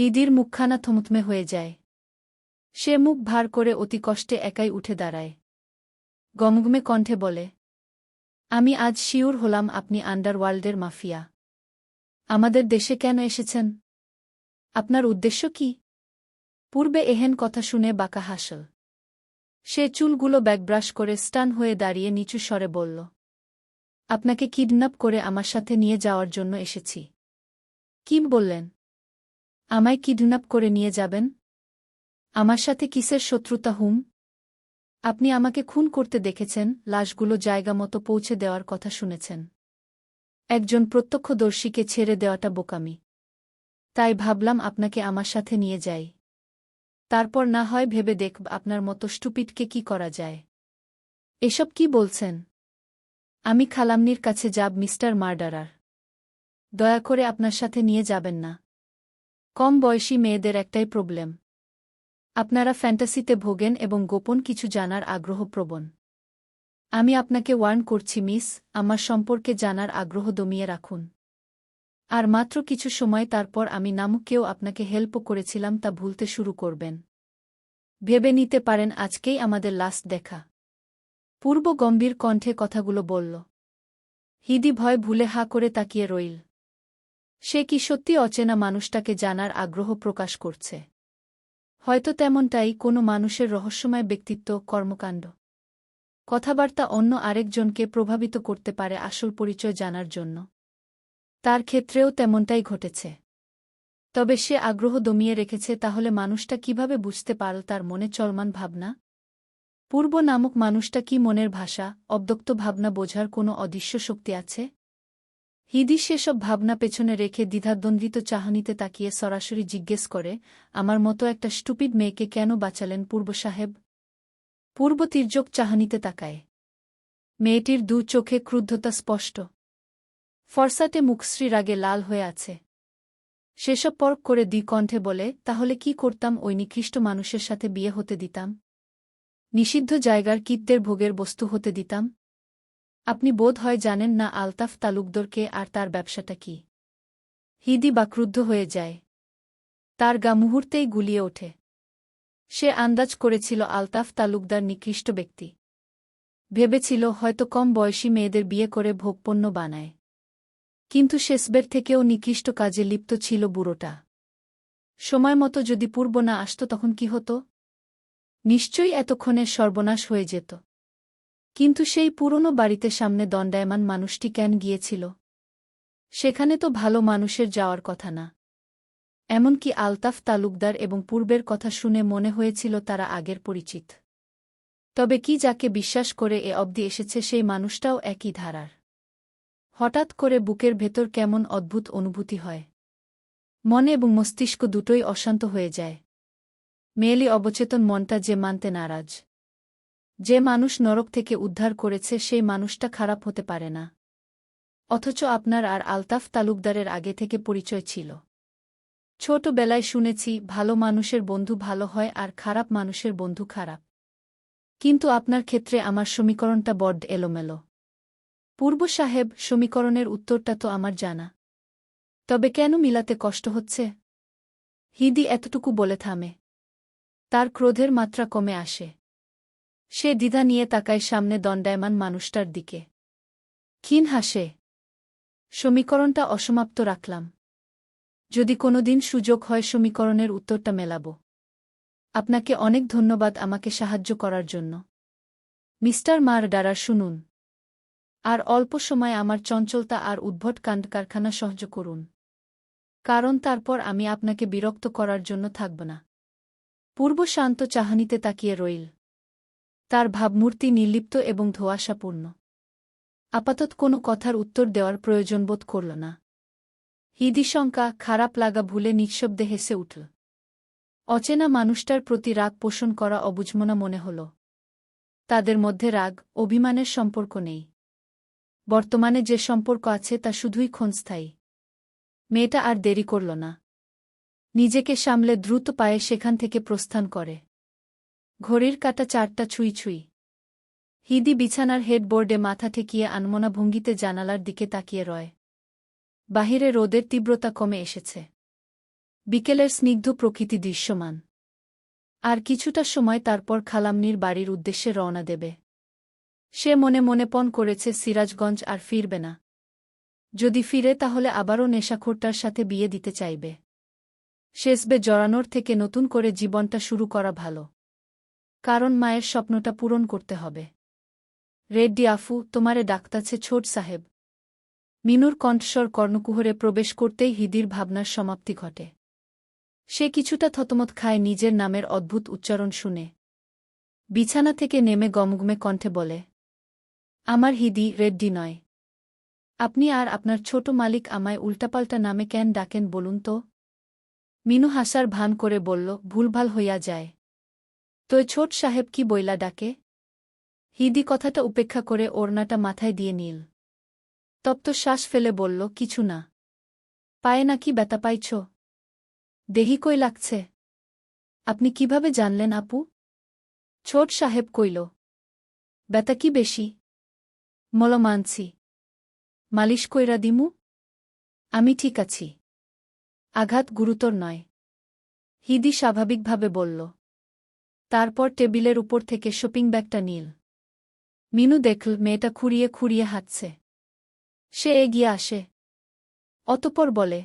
হিদির মুখখানা থমথমে হয়ে যায়। সে মুখ ভার করে অতি কষ্টে একাই উঠে দাঁড়ায়। গমগমে কণ্ঠে বলে, আমি আজ শিউর হলাম আপনি আন্ডারওয়ার্ল্ডের মাফিয়া। আমাদের দেশে কেন এসেছেন? আপনার উদ্দেশ্য কি? পূর্বে এহেন কথা শুনে বাঁকা হাসল। সে চুলগুলো ব্যাকব্রাশ করে স্টান হয়ে দাঁড়িয়ে নিচু স্বরে বলল, আপনাকে কিডন্যাপ করে আমার সাথে নিয়ে যাওয়ার জন্য এসেছি। কিম বললেন আমায় কিডন্যাপ করে নিয়ে যাবেন? আমার সাথে কিসের শত্রুতা হুম? আপনি আমাকে খুন করতে দেখেছেন, লাশগুলো জায়গা মতো পৌঁছে দেওয়ার কথা শুনেছেন। একজন প্রত্যক্ষদর্শীকে ছেড়ে দেওয়াটা বোকামি। তাই ভাবলাম আপনাকে আমার সাথে নিয়ে যাই। তারপর না হয় ভেবে দেখ আপনার মতো স্টুপিটকে কি করা যায়। এসব কি বলছেন? আমি খালামনির কাছে যাব মিস্টার মার্ডারার। দয়া করে আপনার সাথে নিয়ে যাবেন না। কম বয়সী মেয়েদের একটাই প্রবলেম। আপনারা ফ্যান্টাসিতে ভোগেন এবং গোপন কিছু জানার আগ্রহ প্রবণ। আমি আপনাকে ওয়ার্ন করছি, মিস, আমার সম্পর্কে জানার আগ্রহ দমিয়ে রাখুন। আর মাত্র কিছু সময় তারপর আমি নামুককেও আপনাকে হেল্পও করেছিলাম, তা ভুলতে শুরু করবেন। ভেবে নিতে পারেন, আজকেই আমাদের লাস্ট দেখা। পূর্ব গম্ভীর কণ্ঠে কথাগুলো বলল, হিদি ভয় ভুলে হা করে তাকিয়ে রইল। সে কি সত্যি অচেনা মানুষটাকে জানার আগ্রহ প্রকাশ করছে? হয়তো তেমনটাই কোনো মানুষের রহস্যময় ব্যক্তিত্ব, কর্মকাণ্ড। কথাবার্তা অন্য আরেকজনকে প্রভাবিত করতে পারে আসল পরিচয় জানার জন্য। তার ক্ষেত্রেও তেমনটাই ঘটেছে। তবে সে আগ্রহ দমিয়ে রেখেছে তাহলে মানুষটা কীভাবে বুঝতে পারল তার মনে চলমান ভাবনা? পূর্ব নামক মানুষটা কি মনের ভাষা অব্দক্ত ভাবনা বোঝার কোনো অদৃশ্য শক্তি আছে? হিদি সেসব ভাবনা পেছনে রেখে দ্বিধাদ্বন্দ্বিত চাহনিতে তাকিয়ে সরাসরি জিজ্ঞেস করে, আমার মতো একটা স্টুপিড মেয়েকে কেন বাঁচালেন পূর্ব সাহেব? পূর্ব তির্যক চাহনিতে তাকায়। মেয়েটির দু চোখে ক্রুদ্ধতা স্পষ্ট। ফরসাটে মুখশ্রী রাগে লাল হয়ে আছে। সেসব পর্ক করে দ্বিকণ্ঠে বলে, তাহলে কি করতাম ওই নিকৃষ্ট মানুষের সাথে বিয়ে হতে দিতাম? নিষিদ্ধ জায়গার কিতদের ভোগের বস্তু হতে দিতাম? আপনি বোধ হয় জানেন না আলতাফ তালুকদরকে আর তার ব্যবসাটা কি। হিদি বাক্রুদ্ধ হয়ে যায়। তার গা মুহূর্তেই গুলিয়ে ওঠে। সে আন্দাজ করেছিল আলতাফ তালুকদার নিকৃষ্ট ব্যক্তি। ভেবেছিল হয়তো কম বয়সী মেয়েদের বিয়ে করে ভোগপণ্য বানায়। কিন্তু শেষবের থেকেও নিকৃষ্ট কাজে লিপ্ত ছিল বুড়োটা। সময় মতো যদি পূর্ব না আসত তখন কি হতো? নিশ্চয়ই এতক্ষণের সর্বনাশ হয়ে যেত। কিন্তু সেই পুরনো বাড়িতে সামনে দণ্ডায়মান মানুষটি কেন গিয়েছিল? সেখানে তো ভালো মানুষের যাওয়ার কথা না। এমনকি আলতাফ তালুকদার এবং পূর্বের কথা শুনে মনে হয়েছিল তারা আগের পরিচিত। তবে কি যাকে বিশ্বাস করে এ অবধি এসেছে সেই মানুষটাও একই ধারার। হঠাৎ করে বুকের ভেতর কেমন অদ্ভুত অনুভূতি হয়। মনে এবং মস্তিষ্ক দুটোই অশান্ত হয়ে যায়। মেয়েলি অবচেতন মনটা যে মানতে নারাজ। যে মানুষ নরক থেকে উদ্ধার করেছে, সেই মানুষটা খারাপ হতে পারে না। অথচ আপনার আর আলতাফ তালুকদারের আগে থেকে পরিচয় ছিল। ছোটবেলায় শুনেছি, ভালো মানুষের বন্ধু ভালো হয় আর খারাপ মানুষের বন্ধু খারাপ। কিন্তু আপনার ক্ষেত্রে আমার সমীকরণটা বড্ড এলোমেলো। পূর্ব সাহেব, সমীকরণের উত্তরটা তো আমার জানা। তবে কেন মিলাতে কষ্ট হচ্ছে? হিদি এতটুকু বলে থামে। তার ক্রোধের মাত্রা কমে আসে। সে দ্বিধা নিয়ে তাকায় সামনে দণ্ডায়মান মানুষটার দিকে। ক্ষীণ হাসে। সমীকরণটা অসমাপ্ত রাখলাম। যদি কোনোদিন সুযোগ হয় সমীকরণের উত্তরটা মেলাব। আপনাকে অনেক ধন্যবাদ আমাকে সাহায্য করার জন্য। মিস্টার মার ডারার শুনুন। আর অল্প সময় আমার চঞ্চলতা আর উদ্ভট কাণ্ড কারখানা সহ্য করুন। কারণ তারপর আমি আপনাকে বিরক্ত করার জন্য থাকব না। পূর্ব শান্ত চাহানিতে তাকিয়ে রইল। তার ভাবমূর্তি নির্লিপ্ত এবং ধোয়াশাপূর্ণ। আপাতত কোনো কথার উত্তর দেওয়ার প্রয়োজন বোধ করল না। হিদিশঙ্কা খারাপ লাগা ভুলে নিঃশব্দে হেসে উঠল। অচেনা মানুষটার প্রতি রাগ পোষণ করা অবুঝমনা মনে হল। তাদের মধ্যে রাগ, অভিমানের সম্পর্ক নেই। বর্তমানে যে সম্পর্ক আছে তা শুধুই ক্ষণস্থায়ী। মেয়েটা আর দেরি করল না। নিজেকে সামলে দ্রুত পায়ে সেখান থেকে প্রস্থান করে। ঘড়ির কাটা চারটা ছুঁই ছুঁই। হিদি বিছানার হেডবোর্ডে মাথা ঠেকিয়ে আনমনা ভঙ্গিতে জানালার দিকে তাকিয়ে রয়। বাহিরে রোদের তীব্রতা কমে এসেছে। বিকেলের স্নিগ্ধ প্রকৃতি দৃশ্যমান। আর কিছুটা সময় তারপর খালামনির বাড়ির উদ্দেশ্যে রওনা দেবে। সে মনে মনে পণ করেছে, সিরাজগঞ্জ আর ফিরবে না। যদি ফিরে তাহলে আবারও নেশাখোরটার সাথে বিয়ে দিতে চাইবে। শেষবে জড়ানোর থেকে নতুন করে জীবনটা শুরু করা ভালো। কারণ মায়ের স্বপ্নটা পূরণ করতে হবে। রেড্ডি আফু, তোমারে ডাক্তাছে ছোট সাহেব। মিনুর কণ্ঠস্বর কর্ণকুহরে প্রবেশ করতেই হিদির ভাবনার সমাপ্তি ঘটে। সে কিছুটা থতমত খায় নিজের নামের অদ্ভুত উচ্চারণ শুনে। বিছানা থেকে নেমে গমগমে কণ্ঠে বলে, আমার হিদি, রেড্ডি নয়। আপনি আর আপনার ছোট মালিক আমায় উল্টাপাল্টা নামে কেন ডাকেন বলুন তো? মিনু হাসার ভান করে বলল, ভুলভাল হইয়া যায়। তোয় ছোট সাহেব কি বইলা ডাকে? হিদি কথাটা উপেক্ষা করে ওড়নাটা মাথায় দিয়ে নীল। তপ্ত শ্বাস ফেলে বলল, কিছু না। পায়ে নাকি ব্যথা পাইছ? দেহি কই লাগছে? আপনি কীভাবে জানলেন আপু? ছোট সাহেব কইল, ব্যথা কি বেশি? মল মানছি। মালিশ কইরা দিমু? আমি ঠিক আছি। আঘাত গুরুতর নয়। হিদি স্বাভাবিকভাবে বলল তারপর টেবিলের উপর থেকে শপিং ব্যাগটা নীল। মিনু দেখল মেয়েটা খুঁড়িয়ে খুঁড়িয়ে হাঁটছে। সে এগিয়ে আসে। অতপর বলে,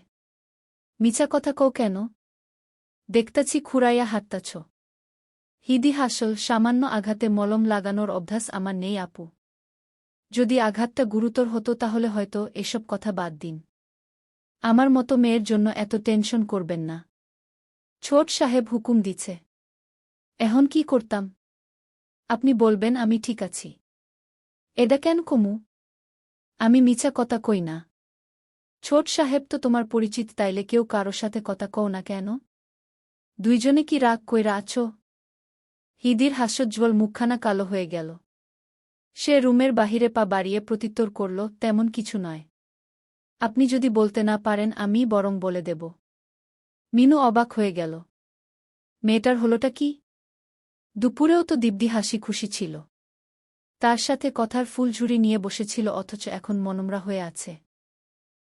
মিছা কথা কও কেন? দেখতাছি খুঁড়াইয়া হাঁটতাছ। হিদি হাসল, সামান্য আঘাতে মলম লাগানোর অভ্যাস আমার নেই আপু। যদি আঘাতটা গুরুতর হতো তাহলে হয়তো এসব কথা বাদ দিন। আমার মতো মেয়ের জন্য এত টেনশন করবেন না। ছোট সাহেব হুকুম দিছে। এখন কি করতাম? আপনি বলবেন, আমি ঠিক আছি। এডা কেন কমু? আমি মিছা কথা কই না। ছোট সাহেব তো তোমার পরিচিত, তাইলে কেউ কারও সাথে কথা কও না কেন? দুইজনে কি রাগ কইরা আছো? হিদির হাস্যোজ্জ্বল মুখখানা কালো হয়ে গেল। সে রুমের বাহিরে পা বাড়িয়ে প্রত্যুত্তর করল, তেমন কিছু নয়। আপনি যদি বলতে না পারেন, আমি বরং বলে দেব। মিনু অবাক হয়ে গেল। মেয়েটার হলোটা কি? দুপুরেও তো দিব্যি হাসি খুশি ছিল। তার সাথে কথার ফুলঝুরি নিয়ে বসেছিল অথচ এখন মনমরা হয়ে আছে।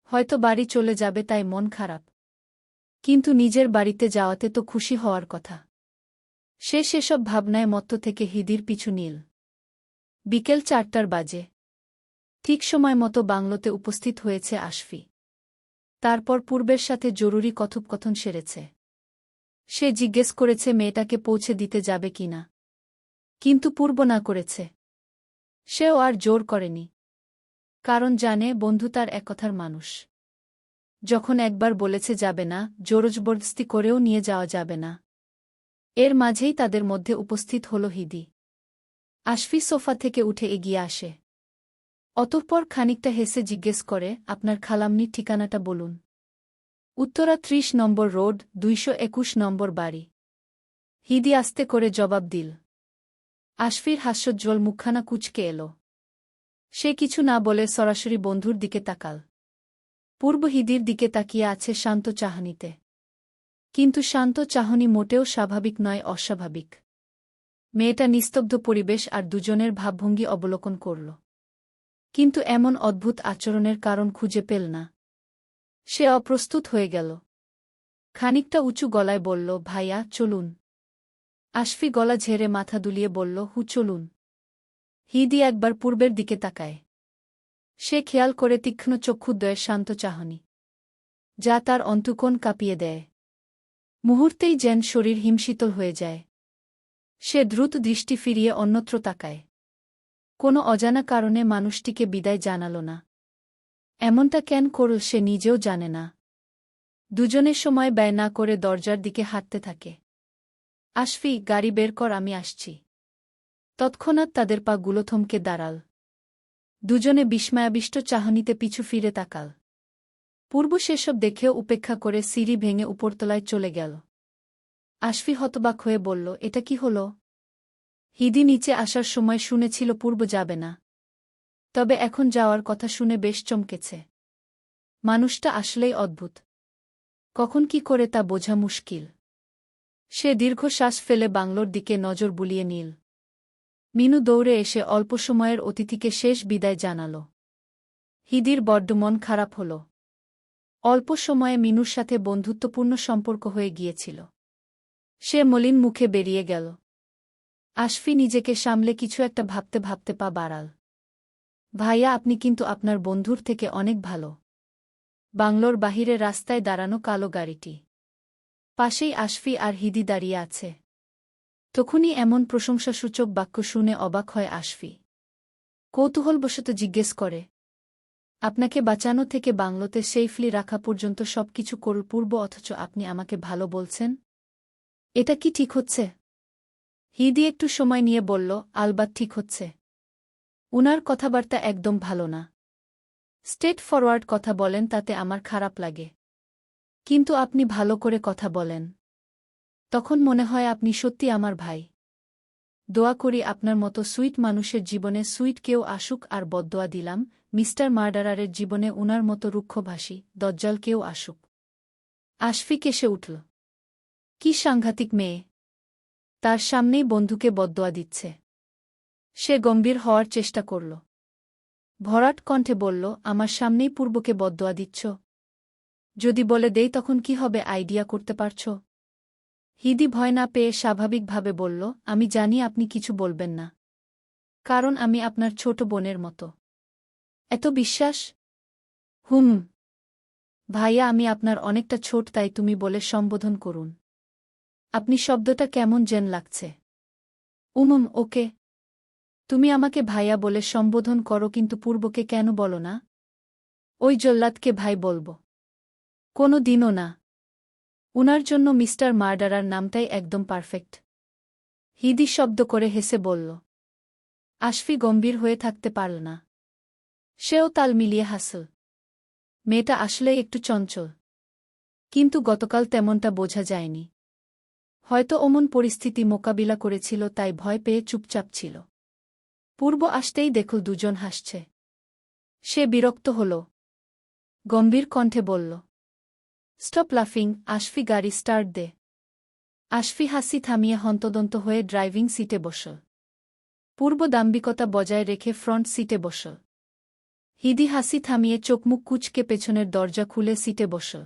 হয়তো বাড়ি চলে যাবে তাই মন খারাপ। কিন্তু নিজের বাড়িতে যাওয়াতে তো খুশি হওয়ার কথা। সে সেসব ভাবনায় মত্ত থেকে হিদির পিছু নীল। বিকেল চারটার বাজে। ঠিক সময় মতো বাংলোতে উপস্থিত হয়েছে আশফি। তারপর পূর্বের সাথে জরুরি কথোপকথন সেরেছে। সে জিজ্ঞেস করেছে, মেয়েটাকে পৌঁছে দিতে যাবে কিনা কিন্তু পূর্ব না করেছে। সেও আর জোর করেনি। কারণ জানে, বন্ধু তার একথার মানুষ। যখন একবার বলেছে যাবে না, জোরজবরদস্তি করেও নিয়ে যাওয়া যাবে না। এর মাঝেই তাদের মধ্যে উপস্থিত হল হিদি। আশফি সোফা থেকে উঠে এগিয়ে আসে। অতঃপর খানিকটা হেসে জিজ্ঞেস করে, আপনার খালামনির ঠিকানাটা বলুন। উত্তরা ত্রিশ নম্বর রোড, দুইশো একুশ নম্বর বাড়ি। হিদি আস্তে করে জবাব দিল। আশফির হাস্যোজ্জ্বল মুখখানা কুচকে এল। সে কিছু না বলে সরাসরি বন্ধুর দিকে তাকাল। পূর্ব হিদির দিকে তাকিয়ে আছে শান্ত চাহনিতে। কিন্তু শান্ত চাহনি মোটেও স্বাভাবিক নয়, অস্বাভাবিক। মেয়েটা নিস্তব্ধ পরিবেশ আর দুজনের ভাবভঙ্গি অবলোকন করল। কিন্তু এমন অদ্ভুত আচরণের কারণ খুঁজে পেল না। সে অপ্রস্তুত হয়ে গেল। খানিকটা উঁচু গলায় বলল, ভাইয়া, চলুন। আশফি গলা ঝেড়ে মাথা দুলিয়ে বলল, হু, চলুন। হিদি একবার পূর্বের দিকে তাকায়। সে খেয়াল করে তীক্ষ্ণ চক্ষুদ্বয়ের শান্ত চাহনি। যা তার অন্তকোণ কাঁপিয়ে দেয়। মুহূর্তেই যেন শরীর হিমশীতল হয়ে যায়। সে দ্রুত দৃষ্টি ফিরিয়ে অন্যত্র তাকায়। কোনো অজানা কারণে মানুষটিকে বিদায় জানাল না। এমনটা কেন করল সে নিজেও জানে না। দুজনের সময় ব্যয় না করে দরজার দিকে হাঁটতে থাকে। আশফি, গাড়ি বের কর, আমি আসছি। তৎক্ষণাৎ তাদের পা গুলোথমকে দাঁড়াল। দুজনে বিস্ময়াবিষ্ট চাহনিতে পিছু ফিরে তাকাল। পূর্ব সেসব দেখেও উপেক্ষা করে সিঁড়ি ভেঙে উপরতলায় চলে গেল। আশফি হতবাক হয়ে বলল, এটা কি হল? হিদি নিচে আসার সময় শুনেছিল, পূর্ব যাবে না। তবে এখন যাওয়ার কথা শুনে বেশ চমকেছে। মানুষটা আসলেই অদ্ভুত। কখন কি করে তা বোঝা মুশকিল। সে দীর্ঘশ্বাস ফেলে বাংলোর দিকে নজর বুলিয়ে নীল। মিনু দৌড়ে এসে অল্প সময়ের অতিথিকে শেষ বিদায় জানাল। হিদির বড্ড মন খারাপ হল। অল্প সময়ে মিনুর সাথে বন্ধুত্বপূর্ণ সম্পর্ক হয়ে গিয়েছিল। সে মলিন মুখে বেরিয়ে গেল। আশফি নিজেকে সামলে কিছু একটা ভাবতে ভাবতে পা বাড়াল। ভাইয়া, আপনি কিন্তু আপনার বন্ধুর থেকে অনেক ভালো। বাংলোর বাহিরে রাস্তায় দাঁড়ানো কালো গাড়িটি। পাশেই আশফি আর হিদি দাঁড়িয়ে আছে। তখনই এমন প্রশংসাসূচক বাক্য শুনে অবাক হয় আশফি। কৌতূহলবশত জিজ্ঞেস করে, আপনাকে বাঁচানো থেকে বাংলোতে সেফলি রাখা পর্যন্ত সবকিছু করল পূর্ব, অথচ আপনি আমাকে ভালো বলছেন? এটা কি ঠিক হচ্ছে? হিদি একটু সময় নিয়ে বলল, আলবাত ঠিক হচ্ছে। উনার কথাবার্তা একদম ভালো না। স্টেট ফরওয়ার্ড কথা বলেন তাতে আমার খারাপ লাগে। কিন্তু আপনি ভালো করে কথা বলেন। তখন মনে হয় আপনি সত্যি আমার ভাই। দোয়া করি আপনার মতো সুইট মানুষের জীবনে সুইট কেউ আসুক আর বদদোয়া দিলাম, মিস্টার মার্ডারারের জীবনে উনার মতো রুক্ষভাষী, দজ্জল কেউ আসুক। আশফিক এসে উঠল। কি সাংঘাতিক মেয়ে। তার সামনেই বন্ধুকে বদদোয়া দিচ্ছে। সে গম্ভীর হওয়ার চেষ্টা করল। ভরাট কণ্ঠে বলল, আমার সামনেই পূর্বকে বদদোয়া দিচ্ছ। যদি বলে দেই তখন কি হবে আইডিয়া করতে পারছ? হিদি ভয় না পেয়ে স্বাভাবিকভাবে বলল, আমি জানি আপনি কিছু বলবেন না। কারণ আমি আপনার ছোট বোনের মতো। এত বিশ্বাস? হুম। ভাইয়া, আমি আপনার অনেকটা ছোট, তাই তুমি বলে সম্বোধন করুন। আপনি শব্দটা কেমন জেন লাগছে। উমুম ওকে। তুমি আমাকে ভাইয়া বলে সম্বোধন করো, কিন্তু পূর্বকে কেন বলো না? ওই জল্লাদকে ভাই বলব। কোনো দিনও না। উনার জন্য মিস্টার মার্ডারার নামটাই একদম পারফেক্ট। হিদি শব্দ করে হেসে বলল, আশফি গম্ভীর হয়ে থাকতে পারল না। সেও তাল মিলিয়ে হাসল। মেয়েটা আসলে একটু চঞ্চল। কিন্তু গতকাল তেমনটা বোঝা যায়নি। হয়তো অমন পরিস্থিতি মোকাবিলা করেছিল, তাই ভয় পেয়ে চুপচাপ ছিল। পূর্ব আসতেই দেখল দুজন হাসছে। সে বিরক্ত হল। গম্ভীর কণ্ঠে বলল, স্টপ লাফিং, আশফি গাড়ি স্টার্ট দে। আশফি হাসি থামিয়ে হন্তদন্ত হয়ে ড্রাইভিং সিটে বসল। পূর্ব দাম্বিকতা বজায় রেখে ফ্রন্ট সিটে বসল। হিদি হাসি থামিয়ে চোখমুখ কুচকে পেছনের দরজা খুলে সিটে বসল।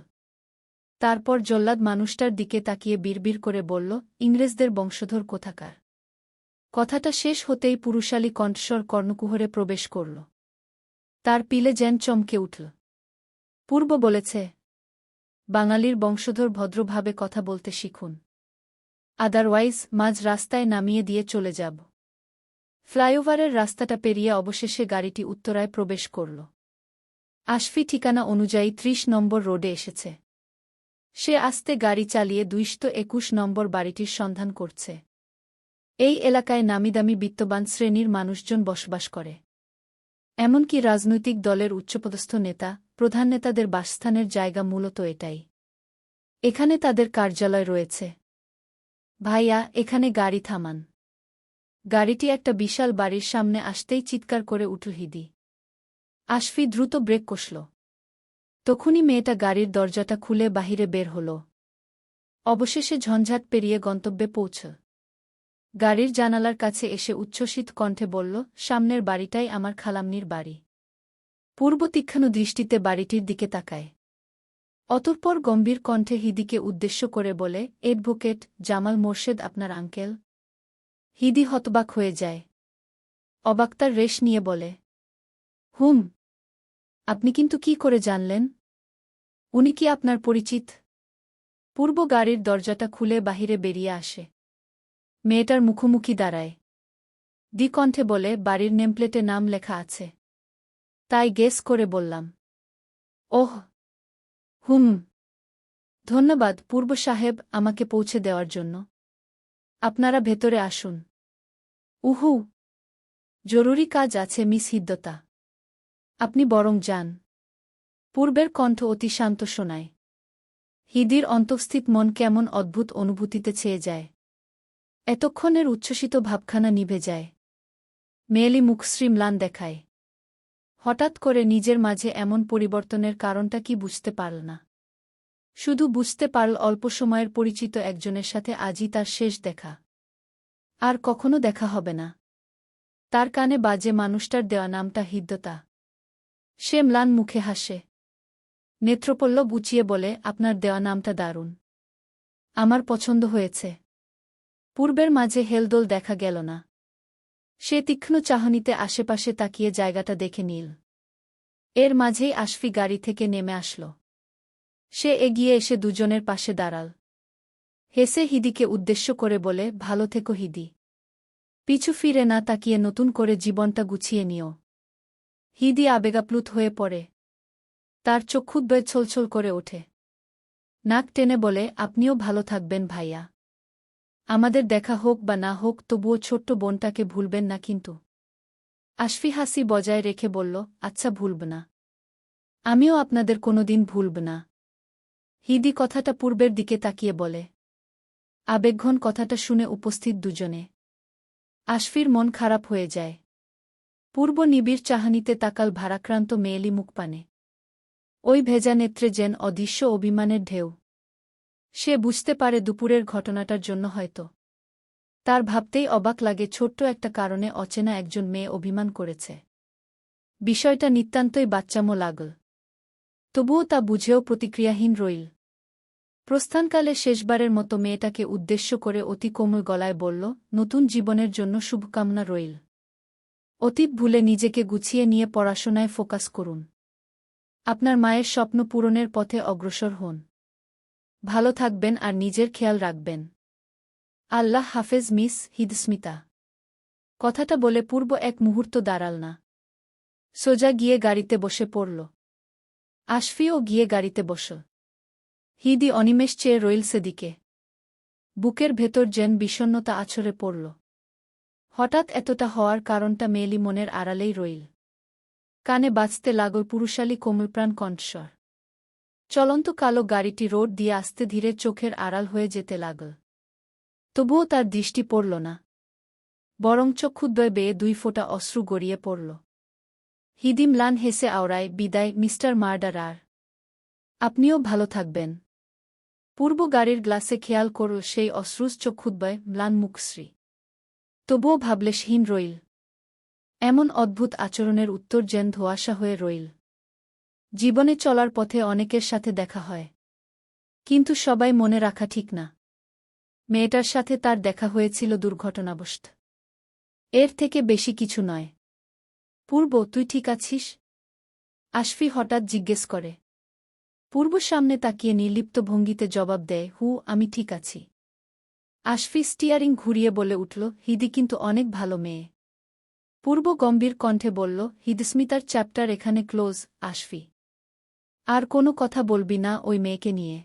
তারপর জল্লাদ মানুষটার দিকে তাকিয়ে বিড়বিড় করে বলল, ইংরেজদের বংশধর কোথাকার? কথাটা শেষ হতেই পুরুষালী কণ্ঠস্বর কর্ণকুহরে প্রবেশ করল। তার পিলে যেন চমকে উঠল। পূর্ব বলেছে, বাঙালির বংশধর ভদ্রভাবে কথা বলতে শিখুন। আদারওয়াইজ মাঝ রাস্তায় নামিয়ে দিয়ে চলে যাব। ফ্লাইওভারের রাস্তাটা পেরিয়ে অবশেষে গাড়িটি উত্তরায় প্রবেশ করল। আশফি ঠিকানা অনুযায়ী ত্রিশ নম্বর রোডে এসেছে। সে আস্তে গাড়ি চালিয়ে দুইশত একুশ নম্বর বাড়িটির সন্ধান করছে। এই এলাকায় নামিদামি বিত্তবান শ্রেণির মানুষজন বসবাস করে। এমনকি রাজনৈতিক দলের উচ্চপদস্থ নেতা, প্রধান নেতাদের বাসস্থানের জায়গা মূলত এটাই। এখানে তাদের কার্যালয় রয়েছে। ভাইয়া, এখানে গাড়ি থামান। গাড়িটি একটা বিশাল বাড়ির সামনে আসতেই চিৎকার করে উঠল হিদি। আশফি দ্রুত ব্রেক কষল। তখনই মেয়েটা গাড়ির দরজাটা খুলে বাহিরে বের হল। অবশেষে ঝঞ্ঝাট পেরিয়ে গন্তব্যে পৌঁছ গাড়ির জানালার কাছে এসে উচ্ছ্বসিত কণ্ঠে বলল, সামনের বাড়িটাই আমার খালামনির বাড়ি। পূর্ব তীক্ষ্ণ দৃষ্টিতে বাড়িটির দিকে তাকায়। অতঃপর গম্ভীর কণ্ঠে হিদিকে উদ্দেশ্য করে বলে এডভোকেট জামাল মোর্শেদ আপনার আঙ্কেল। হিদি হতবাক হয়ে যায়। অবাক্তার রেশ নিয়ে বলে, হুম, আপনি কিন্তু কি করে জানলেন? উনি কি আপনার পরিচিত? পূর্ব গাড়ির দরজাটা খুলে বাহিরে বেরিয়ে আসে। মেয়েটার মুখোমুখি দাঁড়ায়। দ্বিকণ্ঠে বলে, বাড়ির নেমপ্লেটে নাম লেখা আছে। তাই গেস করে বললাম, ওহ, হুম, ধন্যবাদ পূর্ব সাহেব আমাকে পৌঁছে দেওয়ার জন্য। আপনারা ভেতরে আসুন। উহু, জরুরি কাজ আছে মিস হিদ্যতা। আপনি বরং যান। পূর্বের কণ্ঠ অতি শান্ত শোনায়। হিদির অন্তঃস্থিত মন কেমন অদ্ভুত অনুভূতিতে ছেয়ে যায়। এতক্ষণের উচ্ছ্বসিত ভাবখানা নিভে যায়। মেয়েলি মুখশ্রী ম্লান দেখায়। হঠাৎ করে নিজের মাঝে এমন পরিবর্তনের কারণটা কি বুঝতে পারল না। শুধু বুঝতে পারল অল্প সময়ের পরিচিত একজনের সাথে আজই তার শেষ দেখা। আর কখনো দেখা হবে না। তার কানে বাজে মানুষটার দেওয়া নামটা হৃদ্যতা। সে ম্লান মুখে হাসে। নেত্রপল্লব উঁচিয়ে বলে, আপনার দেওয়া নামটা দারুণ। আমার পছন্দ হয়েছে। পূর্বের মাঝে হেলদোল দেখা গেল না। সে তীক্ষ্ণ চাহনিতে আশেপাশে তাকিয়ে জায়গাটা দেখে নীল। এর মাঝেই আশফি গাড়ি থেকে নেমে আসল। সে এগিয়ে এসে দুজনের পাশে দাঁড়াল। হেসে হিদিকে উদ্দেশ্য করে বলে, ভালো থেকো হিদি। পিছু ফিরে না তাকিয়ে নতুন করে জীবনটা গুছিয়ে নিও। হিদি আবেগাপ্লুত হয়ে পড়ে। তার চক্ষুদ্বয় ছলছল করে ওঠে। নাক টেনে বলে, আপনিও ভালো থাকবেন ভাইয়া। আমাদের দেখা হোক বা না হোক, তবুও ছোট্ট বোনটাকে ভুলবেন না কিন্তু। আশফি হাসি বজায় রেখে বলল আচ্ছা ভুলব না। আমিও আপনাদের কোনোদিন ভুলব না। হিদি কথাটা পূর্বের দিকে তাকিয়ে বলে। আবেগঘন কথাটা শুনে উপস্থিত দুজনে। আশফির মন খারাপ হয়ে যায়। পূর্ব নিবিড় চাহানিতে তাকাল ভারাক্রান্ত মেয়েলি মুখপানে। ওই ভেজা নেত্রে যেন অদৃশ্য অভিমানের ঢেউ। সে বুঝতে পারে দুপুরের ঘটনাটার জন্য হয়তো। তার ভাবতেই অবাক লাগে ছোট্ট একটা কারণে অচেনা একজন মেয়ে অভিমান করেছে। বিষয়টা নিতান্তই বাচ্চামো লাগল। তবুও তা বুঝেও প্রতিক্রিয়াহীন রইল। প্রস্থানকালে শেষবারের মতো মেয়েটাকে উদ্দেশ্য করে অতি কোমল গলায় বলল, নতুন জীবনের জন্য শুভকামনা রইল। অতীত ভুলে নিজেকে গুছিয়ে নিয়ে পড়াশোনায় ফোকাস করুন। আপনার মায়ের স্বপ্ন পূরণের পথে অগ্রসর হন। ভালো থাকবেন আর নিজের খেয়াল রাখবেন। আল্লাহ হাফেজ মিস হিদস্মিতা। কথাটা বলে পূর্ব এক মুহূর্ত দাঁড়াল না। সোজা গিয়ে গাড়িতে বসে পড়ল। আশফিও গিয়ে গাড়িতে বসল হিদি অনিমেষ চেয়ে রইল সেদিকে। বুকের ভেতর যেন বিষণ্নতা আছড়ে পড়ল। হঠাৎ এতটা হওয়ার কারণটা মেয়েলি মনের আড়ালেই রইল। কানে বাজতে লাগল পুরুষালী কোমলপ্রাণ কণ্ঠস্বর। চলন্ত কালো গাড়িটি রোড দিয়ে আস্তে ধীরে চোখের আড়াল হয়ে যেতে লাগল। তবুও তার দৃষ্টি পড়ল না। বরং চক্ষুদ্বয় বেয়ে দুই ফোঁটা অশ্রু গড়িয়ে পড়ল। হিদিম লান হেসে আওড়ায়, বিদায়, মিস্টার মার্ডারার। আপনিও ভালো থাকবেন পূর্ব গাড়ির গ্লাসে খেয়াল করল সেই অশ্রুজ চক্ষুদ্বয়, ম্লান মুখশ্রী। তবুও ভাবলেশহীন রইল। এমন অদ্ভুত আচরণের উত্তর যেন ধোয়াশা হয়ে রইল। জীবনে চলার পথে অনেকের সাথে দেখা হয়। কিন্তু সবাই মনে রাখা ঠিক না। মেয়েটার সাথে তার দেখা হয়েছিল দুর্ঘটনাবশত। এর থেকে বেশি কিছু নয়। পূর্ব, তুই ঠিক আছিস? আশফি হঠাৎ জিজ্ঞেস করে। পূর্ব সামনে তাকিয়ে নির্লিপ্ত ভঙ্গিতে জবাব দেয়, হু, আমি ঠিক আছি। আশফি স্টিয়ারিং ঘুরিয়ে বলে উঠল, হিদি কিন্তু অনেক ভালো মেয়ে। পূর্ব গম্ভীর কণ্ঠে বলল, হিদস্মিতার চ্যাপ্টার এখানে ক্লোজ, আশফি। আর কোনো কথা বলবি না ওই মেয়েকে নিয়ে।